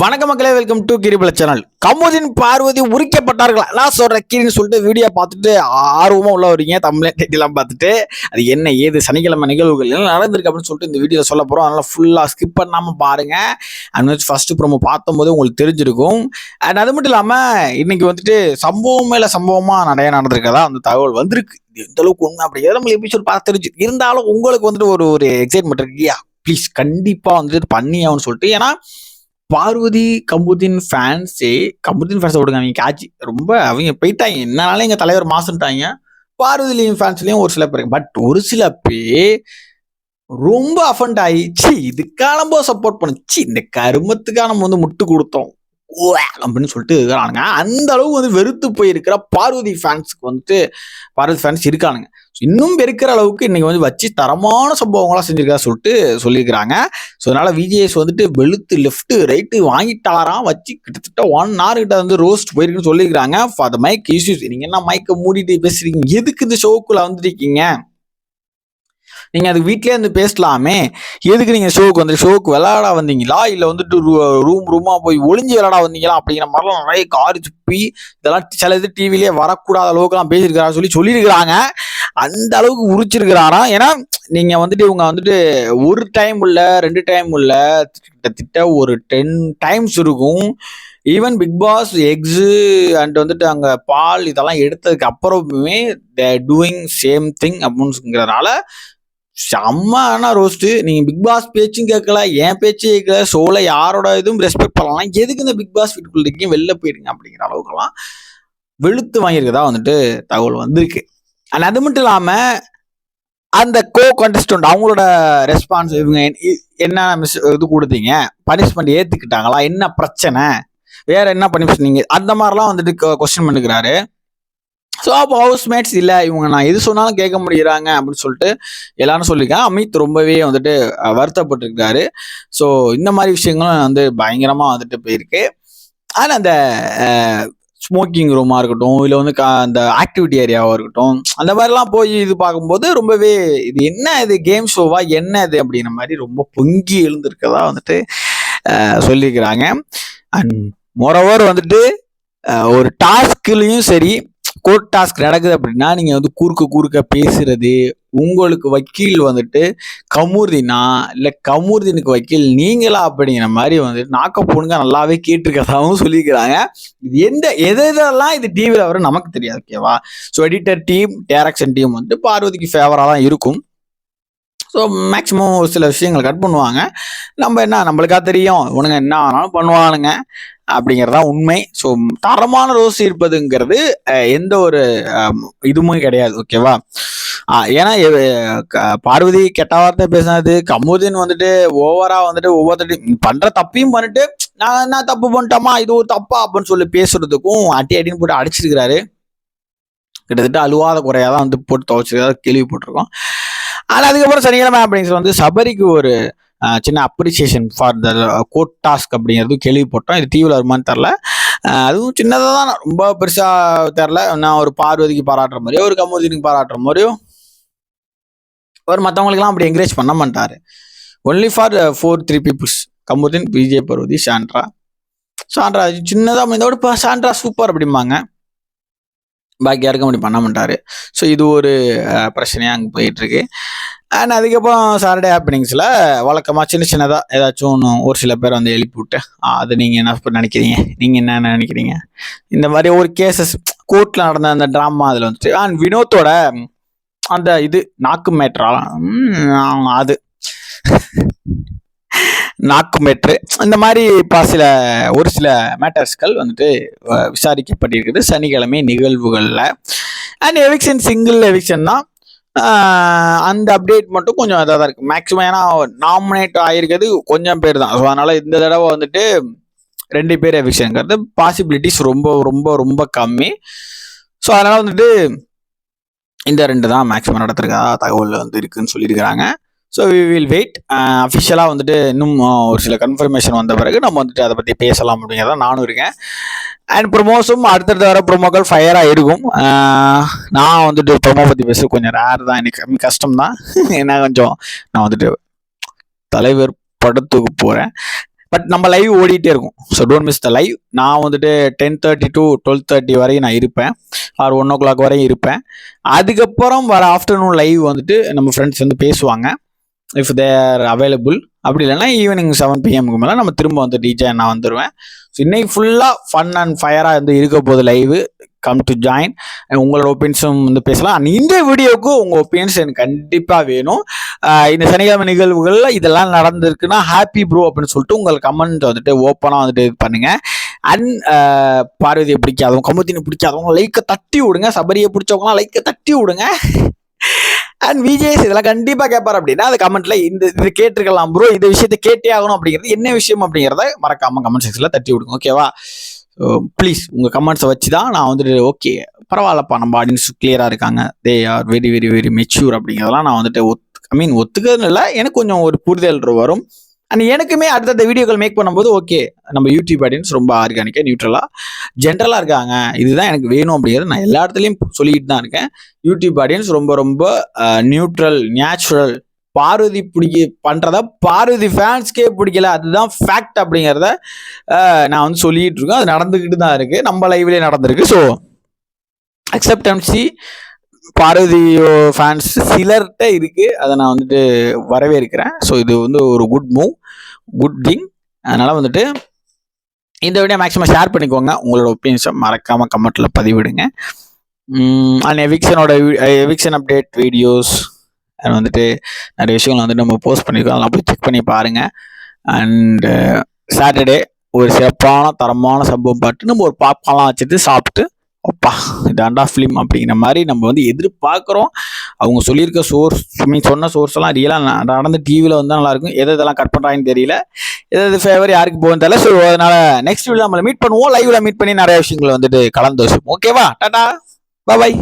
வணக்க மக்களே welcome to கிரிபல சேனல் கமுதின் பார்வதி உரிக்கப்பட்டார்கள்? நான் சொல்ற கிரின்னு சொல்லிட்டு வீடியோ பார்த்துட்டு ஆர்வமா உள்ள வரீங்க தமிழ் எல்லாம் பார்த்துட்டு அது என்ன ஏது சனிக்கிழமை நிகழ்வுகள் என்ன நடந்திருக்கு அப்படின்னு சொல்லிட்டு இந்த வீடியோ சொல்ல போறோம். அதனால ஃபுல்லா ஸ்கிப் பண்ணாம பாருங்க. அண்ட் ஃபர்ஸ்ட் ப்ரோமோ பார்த்தும் போது உங்களுக்கு தெரிஞ்சிருக்கும். அண்ட் அது மட்டும் இல்லாம இன்னைக்கு வந்துட்டு சம்பவம் மேல சம்பவமா நிறைய நடந்திருக்கதா அந்த தகவல் வந்திருக்கு. எந்த அளவுக்கு உண்மை அப்படிங்கிறத நம்ம எபிசோட் பார்த்து தெரிஞ்சு இருந்தாலும் உங்களுக்கு வந்துட்டு ஒரு ஒரு எக்ஸைட்மெண்ட் இருக்கு. ப்ளீஸ் கண்டிப்பா வந்துட்டு பண்ணி சொல்லிட்டு. ஏன்னா பார்வதி கம்புதீன் ஃபேன்ஸே கம்புதீன் ஃபேன்ஸை விடுங்க. அவங்க கேட்சி ரொம்ப அவங்க போயிட்டாங்க. என்னாலும் எங்கள் தலைவர் மாசுன்ட்டாங்க. பார்வதிலையும் ஃபேன்ஸ்லையும் ஒரு சில பேர். பட் ஒரு சில பேர் ரொம்ப அஃபண்ட் ஆகி சி இதுக்காக நம்ம சப்போர்ட் பண்ண சி இந்த கருமத்துக்காக நம்ம வந்து முட்டு கொடுத்தோம். அப்படின்னு சொல்லிட்டு இருக்கிறானுங்க. அந்த அளவு வந்து வெறுத்து போயிருக்கிற பார்வதி ஃபேன்ஸுக்கு வந்துட்டு பார்வதி ஃபேன்ஸ் இருக்கானுங்க. இன்னும் பெருக்கிற அளவுக்கு இன்னைக்கு வந்து வச்சு தரமான சம்பவங்களா செஞ்சிருக்கா சொல்லிட்டு சொல்லியிருக்கிறாங்க. ஸோ அதனால விஜிஎஸ் வந்துட்டு வெளுத்து லெஃப்ட் ரைட்டு வாங்கிட்டாராம் வச்சு கிட்டத்தட்ட ஒன் ஹவர் கிட்ட வந்து ரோஸ்ட் போயிருக்குன்னு சொல்லியிருக்காங்க ஃபார் த மைக் இஷ்யூஸ் நீங்க என்ன மைக்கை மூடிட்டு பேசுறீங்க? எதுக்கு இந்த ஷோக்குள்ள வந்துருக்கீங்க? நீங்க அது வீட்லயே இருந்து பேசலாமே. எதுக்கு நீங்க ஷோக்கு வந்து ஷோக்கு விளையாட வந்தீங்களா? இல்ல வந்துட்டு ரூம் ரூமா போய் ஒளிஞ்சு விளையாட வந்தீங்களா? அப்படிங்கிற மாதிரிலாம் நிறைய காரி துப்பி இதெல்லாம் சில இது டிவிலேயே வரக்கூடாத அளவுக்குலாம் பேசியிருக்கிறாரு சொல்லி சொல்லியிருக்கிறாங்க. அந்த அளவுக்கு உரிச்சிருக்கிறாராம் ஏன்னா நீங்க வந்துட்டு இவங்க வந்துட்டு ஒரு டைம் உள்ள ரெண்டு டைம் உள்ள கிட்டத்தட்ட ஒரு டென் டைம்ஸ் இருக்கும். ஈவன் பிக் பாஸ் எக்ஸு அண்ட் வந்துட்டு அங்கே பால் இதெல்லாம் எடுத்ததுக்கு அப்புறமே டூயிங் சேம் திங் அப்படின்னுங்கிறதுனால செம்ம ஆனால் ரோஸ்ட்டு நீங்கள் பிக் பாஸ் பேச்சும் கேட்கல என் பேச்சும் கேட்கல. ஷோவில் யாரோட இதுவும் ரெஸ்பெக்ட் பண்ணலாம். எதுக்கு இந்த பிக் பாஸ் வீட்டுக்குள்ள இருக்கீங்க? வெளில போயிடுங்க அப்படிங்கிற அளவுக்குலாம் வெளுத்து வாங்கியிருக்கதா வந்துட்டு தகவல் வந்திருக்கு. அண்ட் அது மட்டும் இல்லாமல் அந்த கோ கண்டஸ்டன்ட் அவங்களோட ரெஸ்பான்ஸ் இவங்க என்ன மிஸ் இது கொடுத்தீங்க? பனிஷ்மெண்ட் ஏற்றுக்கிட்டாங்களா என்ன பிரச்சனை? வேற என்ன பனிஷ்மெண்ட் நீங்கள் அந்த மாதிரிலாம் வந்துட்டு கொஸ்டின் பண்ணிக்கிறாரு ஸோ அப்போ ஹவுஸ்மேட்ஸ் இல்லை இவங்க நான் எது சொன்னாலும் கேட்க முடியுறாங்க அப்படின்னு சொல்லிட்டு எல்லாரும் சொல்லியிருக்கேன் அமித் ரொம்பவே வந்துட்டு வருத்தப்பட்டிருக்காரு. ஸோ இந்த மாதிரி விஷயங்களும் வந்து பயங்கரமாக வந்துட்டு போயிருக்கு. ஆனால் அந்த ஸ்மோக்கிங் ரூமாக இருக்கட்டும் இல்லை வந்து கா- அந்த ஆக்டிவிட்டி ஏரியாவாக இருக்கட்டும் அந்த மாதிரிலாம் போய் இது பார்க்கும்போது ரொம்பவே இது என்ன இது கேம் ஷோவா என்ன இது அப்படிங்கிற மாதிரி ரொம்ப பொங்கி எழுந்திருக்கதா வந்துட்டு சொல்லியிருக்கிறாங்க. அண்ட் மோரோவர் வந்துட்டு ஒரு டாஸ்க்லயும் சரி கோர்ட் டாஸ்க் நடக்குது அப்படின்னா நீங்கள் வந்து குறுக்க குறுக்க பேசுறது உங்களுக்கு வக்கீல் வந்துட்டு கமூர்தினா இல்லை கமூர்தினுக்கு வக்கீல் நீங்களா அப்படிங்கிற மாதிரி வந்துட்டு நாக்க போனுங்க நல்லாவே கேட்டிருக்கதாகவும் சொல்லியிருக்கிறாங்க. இது எந்த எது இதெல்லாம் இது டிவியில் வரும் நமக்கு தெரியாது ஓகேவா so editor team direction team வந்துட்டு பார்வதிக்கு ஃபேவராக தான் இருக்கும். ஸோ மேக்ஸிமம் ஒரு சில விஷயங்கள் கட் பண்ணுவாங்க. நம்ம என்ன நம்மளுக்கா தெரியும். இவனுங்க என்ன ஆனாலும் பண்ணுவானுங்க. அப்படிங்கிறது தான் உண்மை. ஸோ தரமான ரோஸ் இருப்பதுங்கிறது எந்த ஒரு இதுவுமே கிடையாது. ஓகேவா ஏன்னா எ- க- பார்வதி கெட்ட வார்த்தை பேசினது கமுதின் வந்துட்டு ஓவரா வந்துட்டு ஒவ்வொருத்தரும் பண்ற தப்பையும் பண்ணிட்டு நான் என்ன தப்பு பண்ணிட்டோமா? இது ஒரு தப்பா? அப்படின்னு சொல்லி பேசுறதுக்கும் அட்டி அட்டின்னு போட்டு அடிச்சிருக்கிறாரு. கிட்டத்தட்ட அழுவாத குறையாக தான் வந்து போட்டு துவைச்சிருக்கா கேள்விப்பட்டிருக்கோம். ஆனால் அதுக்கப்புறம் சனிக்கிழமை அப்படிங்கிறது வந்து சபரிக்கு ஒரு சின்ன appreciation for the court task அப்படிங்கிறது கேள்விப்பட்டோம். இது டிவியில் வருமான்னு தெரில அதுவும் சின்னதாக தான். ரொம்ப பெருசாக தெரில நான் ஒரு பார்வதிக்கு பாராட்டுற மாதிரியோ ஒரு கமோதினுக்கு பாராட்டுற மாதிரியோ ஒரு மற்றவங்களுக்குலாம் அப்படி என்கரேஜ் பண்ண மாட்டார். Only for four three peoples Kamrudin Vijay Parvathy Sandra. Sandra சின்னதாக இதோட இப்போ சாண்ட்ரா சூப்பர் அப்படிம்பாங்க. பாக்கி யாருக்கும் அப்படி பண்ண மாட்டாரு. ஸோ இது ஒரு பிரச்சனையாக அங்கே போயிட்டுருக்கு. அண்ட் அதுக்கப்புறம் சாட்டர்டே ஹாப்பினிங்ஸில் வழக்கமாக சின்ன சின்னதாக ஏதாச்சும் ஒன்று ஒரு சில பேர் வந்து எழுப்பி விட்டு அது நீங்கள் என்ன நினைக்கிறீங்க? நீங்கள் என்ன நினைக்கிறீங்க? இந்த மாதிரி ஒரு கேசஸ் கோர்ட்டில் நடந்த அந்த ட்ராமா அதில் வந்துட்டு அண்ட் வினோத்தோட அந்த இது நாக்கு மேட்ரா அது. நாக்கு மேட்ரு இந்த மாதிரி இப்போ சில ஒரு சில மேட்டர்ஸ்கள் வந்துட்டு விசாரிக்கப்பட்டிருக்குது. சனிக்கிழமை நிகழ்வுகளில். அண்ட் எவிக்ஷன் சிங்கிள் எவிக்ஷன் தான். அந்த அப்டேட் மட்டும் கொஞ்சம் இதாக தான் இருக்குது மேக்ஸிமம் ஏன்னா நாமினேட் ஆகிருக்கிறது கொஞ்சம் பேர் தான். ஸோ அதனால் இந்த தடவை வந்துட்டு ரெண்டு பேர் எவிக்ஷனுங்கிறது பாசிபிலிட்டிஸ் ரொம்ப ரொம்ப ரொம்ப கம்மி. ஸோ அதனால் வந்துட்டு இந்த ரெண்டு தான் மேக்ஸிமம் நடத்திருக்கா தகவல் வந்து இருக்குன்னு சொல்லியிருக்கிறாங்க. ஸோ வி வில் வெயிட் அஃபிஷியலாக வந்துட்டு இன்னும் uh, ஒரு சில கன்ஃபர்மேஷன் வந்த பிறகு நம்ம வந்துட்டு அதை பற்றி பேசலாம் அப்படிங்கிறத நானும் இருக்கேன். அண்ட் ப்ரொமோஸும் அடுத்தடுத்த வர ப்ரொமோக்கள் ஃபயராக இருக்கும் uh, நான் வந்துட்டு ப்ரொமோ பற்றி பேச கொஞ்சம் ரேர் தான். எனக்கு கஷ்டம் தான் ஏன்னா கொஞ்சம் நான் வந்துட்டு தலைவர் படத்துக்கு போகிறேன் பட் நம்ம லைவ் ஓடிட்டே இருக்கும். So don't miss the live நான் வந்துட்டு ten thirty to twelve thirty வரையும் நான் இருப்பேன். ஆர் ஒன் ஓ கிளாக் வரையும் இருப்பேன். அதுக்கப்புறம் வர ஆஃப்டர்நூன் லைவ் வந்துட்டு நம்ம ஃப்ரெண்ட்ஸ் வந்து பேசுவாங்க. இஃப் தேர் அவைலபிள் அப்படி இல்லைன்னா ஈவினிங் செவன் பிஎம்க்கு மேலே நம்ம திரும்ப வந்து டிஜே நான் வந்துடுவேன் ஸோ இன்னைக்கு ஃபுல்லாக ஃபன் அண்ட் ஃபயராக வந்து இருக்க போகுது லைவ் கம் டு ஜாயின் உங்களோட ஒப்பீனியன்ஸும் வந்து பேசலாம். அண்ட் இந்த வீடியோவுக்கு உங்கள் ஒப்பீனியன்ஸ் எனக்கு கண்டிப்பாக வேணும். இந்த சனிக்கிழமை நிகழ்வுகளில் இதெல்லாம் நடந்திருக்குன்னா ஹாப்பி ப்ரோ அப்படின்னு சொல்லிட்டு உங்கள் கமெண்ட் வந்துட்டு ஓப்பனாக வந்துட்டு இது பண்ணுங்கள் அண்ட் பார்வதியை பிடிக்காதவங்க கமுத்தினை பிடிக்காதவங்க லைக்கை தட்டி விடுங்க. சபரியை பிடிச்சவங்களாம் லைக்கை தட்டி விடுங்க. அண்ட் விஜேஸ் இதெல்லாம் கண்டிப்பாக கேட்பார் அப்படின்னா அது கமெண்ட்ல இந்த இது கேட்டிருக்கலாம் ப்ரோ இந்த விஷயத்தை கேட்டே ஆகணும் அப்படிங்கிறது என்ன விஷயம் அப்படிங்கிறத மறக்காம கமெண்ட் செக்ஷனில் தட்டி விடுங்க ஓகேவா ப்ளீஸ் உங்கள் கமெண்ட்ஸை வச்சு தான் நான் வந்துட்டு ஓகே பரவாயில்லப்பா நம்ம ஆடியன்ஸ் கிளியராக இருக்காங்க. They are very very very mature அப்படிங்கிறதெல்லாம் நான் வந்துட்டு ஒத் ஐ மீன் ஒத்துக்கிறது இல்லை எனக்கு கொஞ்சம் ஒரு புரிதல் வரும். அண்ட் எனக்குமே அடுத்தடுத்த வீடியோக்கள் மேக் பண்ணும்போது ஓகே நம்ம யூடியூப் ஆடியன்ஸ் ரொம்ப ஆர்கானிக்காக நியூட்ரலாக ஜென்ரலாக இருக்காங்க. இதுதான் எனக்கு வேணும் அப்படிங்கிறது நான் எல்லா இடத்துலையும் சொல்லிட்டு தான் இருக்கேன். யூடியூப் ஆடியன்ஸ் ரொம்ப ரொம்ப நியூட்ரல் நேச்சுரல் பார்வதி பிடிக்க பண்ணுறத பார்வதி ஃபேன்ஸ்க்கே பிடிக்கல. அதுதான் ஃபேக்ட் அப்படிங்கிறத நான் வந்து சொல்லிகிட்டு இருக்கேன். அது நடந்துக்கிட்டு தான் இருக்குது நம்ம லைவ்லேயே நடந்திருக்கு. ஸோ அக்செப்டன்சி பார்வதி ஃபேன்ஸ் சிலர்கிட்ட இருக்கு. அதை நான் வந்துட்டு வரவேற்கிறேன். ஸோ இது வந்து ஒரு குட் மூவ் குட் திங் அதனால வந்துட்டு இந்த வீடியோ மேக்ஸிமம் ஷேர் பண்ணிக்கோங்க. உங்களோட ஒப்பீனியன்ஸை மறக்காமல் கமெண்ட்டில் பதிவிடுங்க. அண்ட் எவிக்ஷனோட எவிக்ஷன் அப்டேட் வீடியோஸ் அண்ட் வந்துட்டு நிறைய விஷயங்கள் வந்துட்டு நம்ம போஸ்ட் பண்ணியிருக்கோம் அதெல்லாம் போய் செக் பண்ணி பாருங்கள் அண்டு சாட்டர்டே ஒரு சிறப்பான தரமான சம்பவம் பார்த்து நம்ம ஒரு பாப்கார்ன்லாம் வச்சுட்டு சாப்பிட்டு அப்பா இதாண்டா ஃபிலிம் அப்படிங்கிற மாதிரி நம்ம வந்து எதிர்பார்க்குறோம். அவங்க சொல்லியிருக்க சோர்ஸ் மீன் சொன்ன சோர்ஸ் எல்லாம் ரியலாக நடந்து டிவியில் வந்தால் நல்லாயிருக்கும். எது எதெல்லாம் கட் பண்ணுறாங்கன்னு தெரியல. எது எது ஃபேவர் யாருக்கு போகணும் தெரியல. ஸோ அதனால் நெக்ஸ்ட் வீடியோ நம்மளை மீட் பண்ணுவோம். லைவில் மீட் பண்ணி நிறைய விஷயங்களை வந்துட்டு கலந்து வச்சுப்போம் ஓகேவா டாடா. பாய்